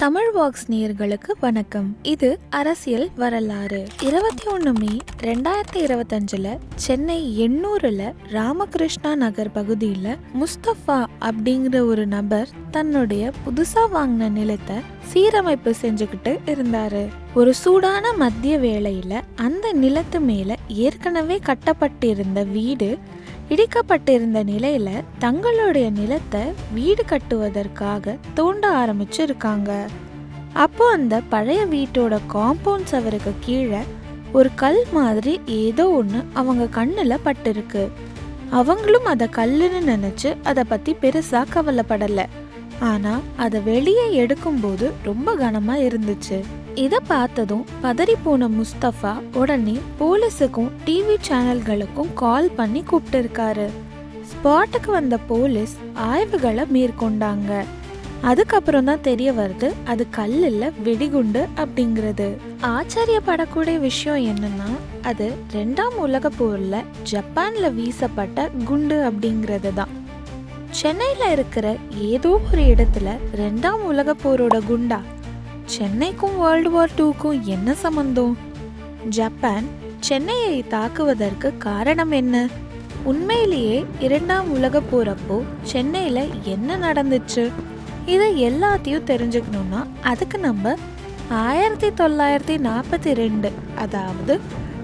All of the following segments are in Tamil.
தமிழ் வாக்ஸ் நேயர்களுக்கு வணக்கம். இது அரசியல் வரலாறு. இருபத்தி ஒன்று மே ரெண்டாயிரத்தி இருபத்தஞ்சுல சென்னை எண்ணூறுல ராமகிருஷ்ணா நகர் பகுதியில் முஸ்தபா அப்படிங்கிற ஒரு நபர் தன்னுடைய புதுசா வாங்கின நிலத்தை சீரமைப்பு செஞ்சுக்கிட்டு இருந்தாரு. ஒரு சூடான மத்திய வேளையில அந்த நிலத்து மேல ஏற்கனவே கட்டப்பட்டிருந்த வீடு இடிக்கப்பட்டிருந்த நிலையில தங்களுடைய நிலத்தை வீடு கட்டுவதற்காக தோண்ட ஆரம்பிச்சிருக்காங்க. அப்போ அந்த பழைய வீட்டோட காம்பவுண்ட் சவருக்கு கீழே ஒரு கல் மாதிரி ஏதோ ஒன்று அவங்க கண்ணில் பட்டிருக்கு. அவங்களும் அதை கல்லுன்னு நினச்சி அதை பற்றி பெருசாக கவலைப்படலை. ஆனால் அதை வெளியே எடுக்கும்போது ரொம்ப கனமாக இருந்துச்சு. இதை பார்த்ததும் பதறி போன முஸ்தபா உடனே போலீஸுக்கும் டிவி சேனல்களுக்கும் கால் பண்ணி கூப்பிட்டுருக்காரு. ஸ்பாட்டுக்கு வந்த போலீஸ் ஆய்வுகளை மேற்கொண்டாங்க. அதுக்கப்புறம் தான் தெரிய வருது அது கல்லில் வெடிகுண்டு அப்படிங்கிறது. ஆச்சரியப்படக்கூடிய விஷயம் என்னன்னா அது ரெண்டாம் உலக போர்ல ஜப்பான்ல வீசப்பட்ட குண்டு அப்படிங்கிறது தான் சென்னையில இருக்கிற ஏதோ ஒரு இடத்துல ரெண்டாம் உலக போரோட குண்டா சென்னைக்கும் வேர்ல்டு வார் டூக்கும் என்ன சம்பந்தம்? ஜப்பான் சென்னையை தாக்குவதற்கு காரணம் என்ன? உண்மையிலேயே இரண்டாம் உலக போறப்போ சென்னையில என்ன நடந்துச்சு? இதை எல்லாத்தையும் தெரிஞ்சுக்கணும்னா அதுக்கு நம்ம ஆயிரத்தி தொள்ளாயிரத்தி நாற்பத்தி ரெண்டு அதாவது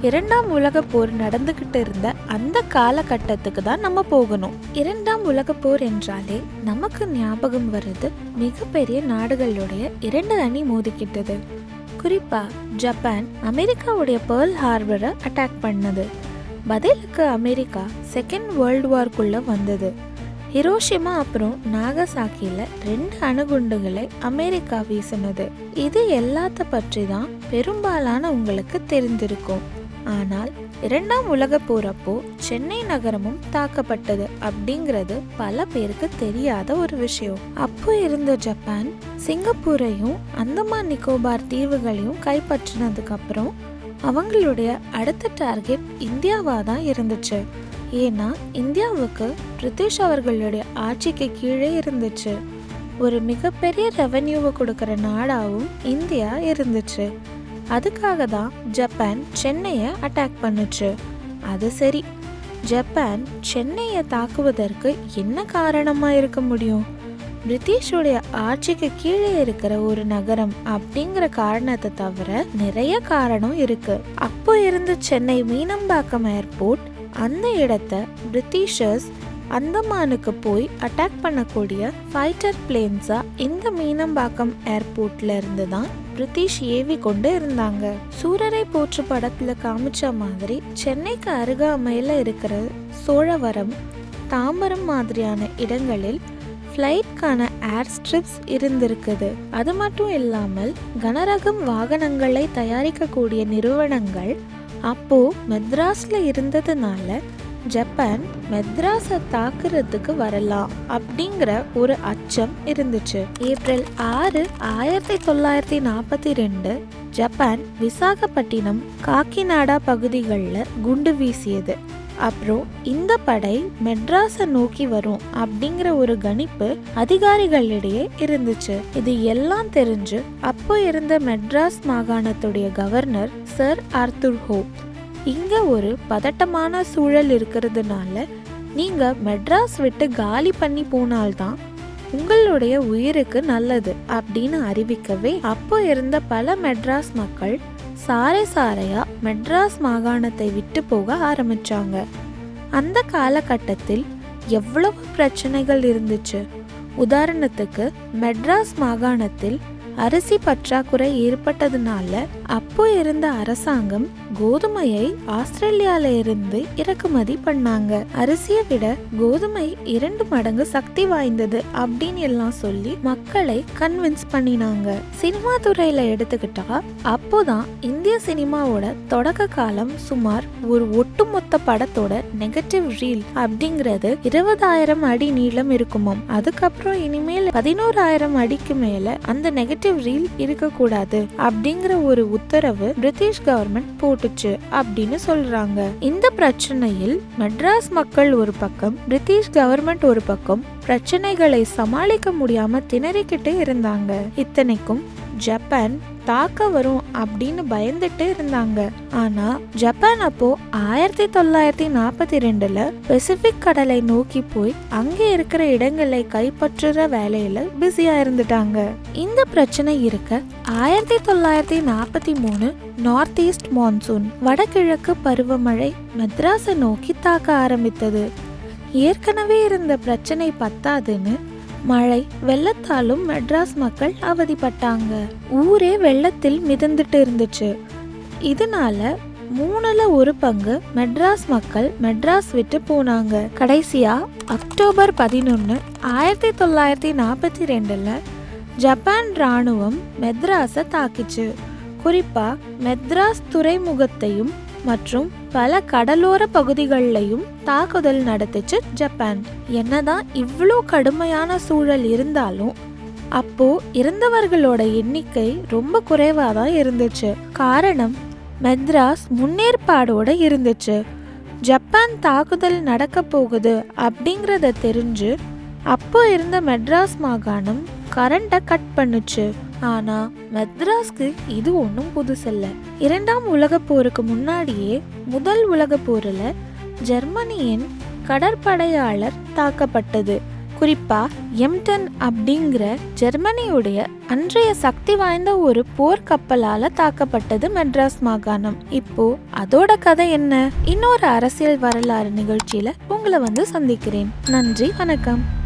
இரண்டாம் உலக போர் நடந்துகிட்டு இருந்த அந்த காலகட்டத்துக்கு தான் நம்ம போகணும். இரண்டாம் உலக போர் என்றாலே நமக்கு ஞாபகம் வருது மிகப்பெரிய நாடுகளுடைய இரண்டு அணி மோதிக்கிட்டது. குறிப்பா ஜப்பான் அமெரிக்காவுடைய பேர்ல் ஹார்பரை அட்டாக் பண்ணது. பதிலுக்கு அமெரிக்கா செகண்ட் வேர்ல்டு வார்க்குள்ள வந்தது. ஹிரோஷிமா அப்புறம் நாகசாக்கியில ரெண்டு அணுகுண்டுகளை அமெரிக்கா வீசினது. இது எல்லாத்த பற்றி தான் பெரும்பாலான உங்களுக்கு தெரிந்திருக்கும். ஆனால் இரண்டாம் உலக போறப்போ சென்னை நகரமும் தாக்கப்பட்டது அப்படிங்கிறது பல பேருக்கு தெரியாத ஒரு விஷயம். அப்போ இருந்த ஜப்பான் சிங்கப்பூரையும் அந்தமான் நிக்கோபார் தீவுகளையும் கைப்பற்றினதுக்கு அப்புறம் அவங்களுடைய அடுத்த டார்கெட் இந்தியாவா தான் இருந்துச்சு. ஏன்னா இந்தியாவுக்கு பிரிட்டிஷ் அவர்களுடைய ஆட்சிக்கு கீழே இருந்துச்சு. ஒரு மிகப்பெரிய ரெவன்யூவை கொடுக்குற நாடாகவும் இந்தியா இருந்துச்சு. அதுக்காக தான் ஜப்பான் சென்னையை அட்டாக் பண்ணுச்சு. அது சரி. ஜப்பான் சென்னையை தாக்குவதற்கு என்ன காரணமாக இருக்க முடியும்? பிரிட்டிஷுடைய ஆட்சிக்கு கீழே இருக்கிற ஒரு நகரம் அப்படிங்கிற காரணத்தை தவிர நிறைய காரணம் இருக்கு. அப்போ இருந்த சென்னை மீனம்பாக்கம் ஏர்போர்ட் அந்த இடத்த பிரிட்டிஷர்ஸ் அந்தமானுக்கு போய் அட்டாக் பண்ணக்கூடிய ஃபைட்டர் பிளேன்ஸா இந்த மீனம்பாக்கம் ஏர்போர்ட்ல இருந்து தான் பிரிட்டிஷ் ஏவி கொண்டு இருந்தாங்க. சூரரை போற்று படத்துல காமிச்ச மாதிரி சென்னைக்கு அருகாமையில இருக்கிற சோழவரம் தாம்பரம் மாதிரியான இடங்களில் ஃப்ளைட்கான ஏர் ஸ்ட்ரிப்ஸ் இருந்திருக்குது. அது மட்டும் இல்லாமல் கனரகம் வாகனங்களை தயாரிக்கக்கூடிய நிறுவனங்கள் அப்போ மெத்ராஸ்ல இருந்ததுனால ஜப்பான் மெத்ராஸை தாக்குறதுக்கு வரலாம் அப்படிங்கிற ஒரு அச்சம் இருந்துச்சு. ஏப்ரல் ஆறு ஆயிரத்தி தொள்ளாயிரத்தி நாற்பத்தி ரெண்டு ஜப்பான் விசாகப்பட்டினம் காக்கிநாடா பகுதிகளில் குண்டு வீசியது. அப்புறம் இந்த படை மெட்ராஸை நோக்கி வரும் அப்படிங்கிற ஒரு கணிப்பு அதிகாரிகளிடையே இருந்துச்சு. இது எல்லாம் தெரிஞ்சு அப்போ இருந்த மெட்ராஸ் மாகாணத்துடைய கவர்னர் சர் ஆர்த்தூர் ஹோப் இங்கே ஒரு பதட்டமான சூழல் இருக்கிறதுனால நீங்கள் மெட்ராஸ் விட்டு காலி பண்ணி போனால்தான் உங்களுடைய உயிருக்கு நல்லது அப்படின்னு அறிவிக்கவே அப்போ இருந்த பல மெட்ராஸ் மக்கள் சாரை சாரையா மெட்ராஸ் மாகாணத்தை விட்டு போக ஆரம்பிச்சாங்க. அந்த காலகட்டத்தில் எவ்வளவு பிரச்சனைகள் இருந்துச்சு. உதாரணத்துக்கு மெட்ராஸ் மாகாணத்தில் அரிசி பற்றாக்குறை ஏற்பட்டதுனால அப்போ இருந்த அரசாங்கம் கோதுமையை ஆஸ்திரேலியால இருந்து இறக்குமதி பண்ணாங்க. அரிசியை விட கோதுமை இரண்டு மடங்கு சக்தி வாய்ந்தது அப்படின்னு எல்லாம் சொல்லி மக்களை கன்வின்ஸ் பண்ணினாங்க. சினிமா துறையில எடுத்துக்கிட்டா அப்போதான் இந்திய சினிமாவோட தொடக்க காலம் சுமார் ஒரு ஒட்டுமொத்த படத்தோட நெகட்டிவ் ரீல் அப்படிங்கிறது இருபதாயிரம் அடி நீளம் இருக்குமாம். அதுக்கப்புறம் இனிமேல் பதினோராயிரம் அடிக்கு மேல அந்த நெகட்டிவ் ரீல் இருக்கக்கூடாது அப்படிங்கிற ஒரு உத்தரவு பிரிட்டிஷ் கவர்மெண்ட் போட்டுச்சு அப்படின்னு சொல்றாங்க. இந்த பிரச்சனையில் மெட்ராஸ் மக்கள் ஒரு பக்கம் பிரிட்டிஷ் கவர்மெண்ட் ஒரு பக்கம் பிரச்சனைகளை சமாளிக்க முடியாம திணறிக்கிட்டே இருந்தாங்க. இத்தனைக்கும் ஜப்பான் தாக்க வரும் அப்படின்னு பயந்துட்டு இருந்தாங்க. ஆனா ஜப்பான் அப்போ ஆயிரத்தி தொள்ளாயிரத்தி நாற்பத்தி ரெண்டுல பெசிபிக் கடலை நோக்கி போய் அங்கே இருக்கிற இடங்களை கைப்பற்றுற வேலையில பிஸியா இருந்துட்டாங்க. இந்த பிரச்சனை இருக்க ஆயிரத்தி தொள்ளாயிரத்தி நாற்பத்தி மூணு நார்த் ஈஸ்ட் மான்சூன் வடகிழக்கு பருவமழை மெத்ராஸை நோக்கி தாக்க ஆரம்பித்தது. ஏற்கனவே இருந்த பிரச்சனை பத்தாதுன்னு மழை வெள்ளத்தாலும் மெட்ராஸ் மக்கள் அவதிப்பட்டாங்க. ஊரே வெள்ளத்தில் மிதந்துட்டு இருந்துச்சு. இதனால மூணுல ஒரு பங்கு மெட்ராஸ் மக்கள் மெட்ராஸ் விட்டு போனாங்க. கடைசியா அக்டோபர் பதினொன்று ஆயிரத்தி தொள்ளாயிரத்தி நாற்பத்தி ரெண்டுல ஜப்பான் ராணுவம் மெத்ராஸை தாக்கிச்சு. குறிப்பா மெத்ராஸ் துறைமுகத்தையும் மற்றும் பல கடலோர பகுதிகளிலையும் தாக்குதல் நடத்துச்சு ஜப்பான். என்னதான் இவ்வளோ கடுமையான சூழல் இருந்தாலும் அப்போ இறந்தவர்களோட எண்ணிக்கை ரொம்ப குறைவாக தான் இருந்துச்சு. காரணம் மெத்ராஸ் முன்னேற்பாடோட இருந்துச்சு. ஜப்பான் தாக்குதல் நடக்க போகுது அப்படிங்கிறத தெரிஞ்சு அப்போ இருந்த மெட்ராஸ் மாகாணம் கரண்ட்டை கட் பண்ணுச்சு. ஆனா மெத்ராஸ்க்கு இது ஒன்றும் புதுசல்ல. இரண்டாம் உலக போருக்கு முன்னாடியே முதல் உலக போரில் ஜெர்மனியின் கடற்படையாளர் தாக்கப்பட்டது. குறிப்பா எம்டன் அப்படிங்கிற ஜெர்மனியுடைய அன்றைய சக்தி வாய்ந்த ஒரு போர் கப்பலால தாக்கப்பட்டது மெட்ராஸ் மாகாணம். இப்போ அதோட கதை என்ன? இன்னொரு அரசியல் வரலாறு நிகழ்ச்சியில உங்களை வந்து சந்திக்கிறேன். நன்றி வணக்கம்.